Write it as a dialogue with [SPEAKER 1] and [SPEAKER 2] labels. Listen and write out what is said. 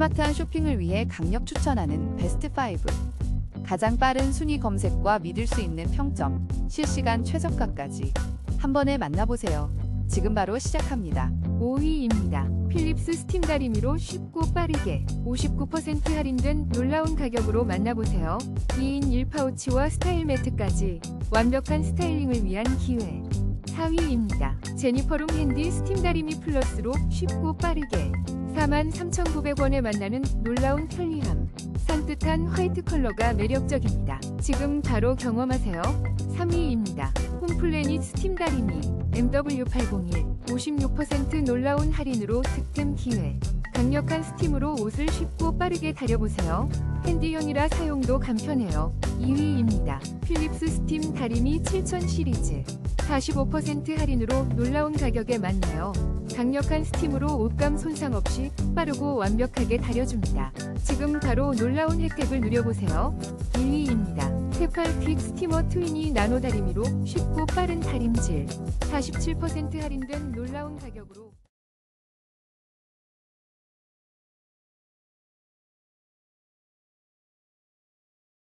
[SPEAKER 1] 스마트한 쇼핑을 위해 강력 추천하는 베스트 5. 가장 빠른 순위 검색과 믿을 수 있는 평점, 실시간 최저가까지 한 번에 만나보세요. 지금 바로 시작합니다.
[SPEAKER 2] 5위입니다. 필립스 스팀 다리미로 쉽고 빠르게 59% 할인된 놀라운 가격으로 만나보세요. 2인 1파우치와 스타일 매트까지 완벽한 스타일링을 위한 기회. 4위입니다. 제니퍼룸 핸디 스팀 다리미 플러스로 쉽고 빠르게 43,900원에 만나는 놀라운 편리함. 산뜻한 화이트 컬러가 매력적입니다. 지금 바로 경험하세요. 3위입니다. 홈플래닛 스팀 다리미 MW801 56% 놀라운 할인으로 득템 기회. 강력한 스팀으로 옷을 쉽고 빠르게 다려보세요. 핸디형이라 사용도 간편해요. 2위입니다. 필립스 스팀 다리미 7000 시리즈. 45% 할인으로 놀라운 가격에 만나요. 강력한 스팀으로 옷감 손상 없이 빠르고 완벽하게 다려줍니다. 지금 바로 놀라운 혜택을 누려보세요. 1위입니다. 테팔 퀵 스티머 트위니 나노 다리미로 쉽고 빠른 다림질. 47% 할인된 놀라운 가격으로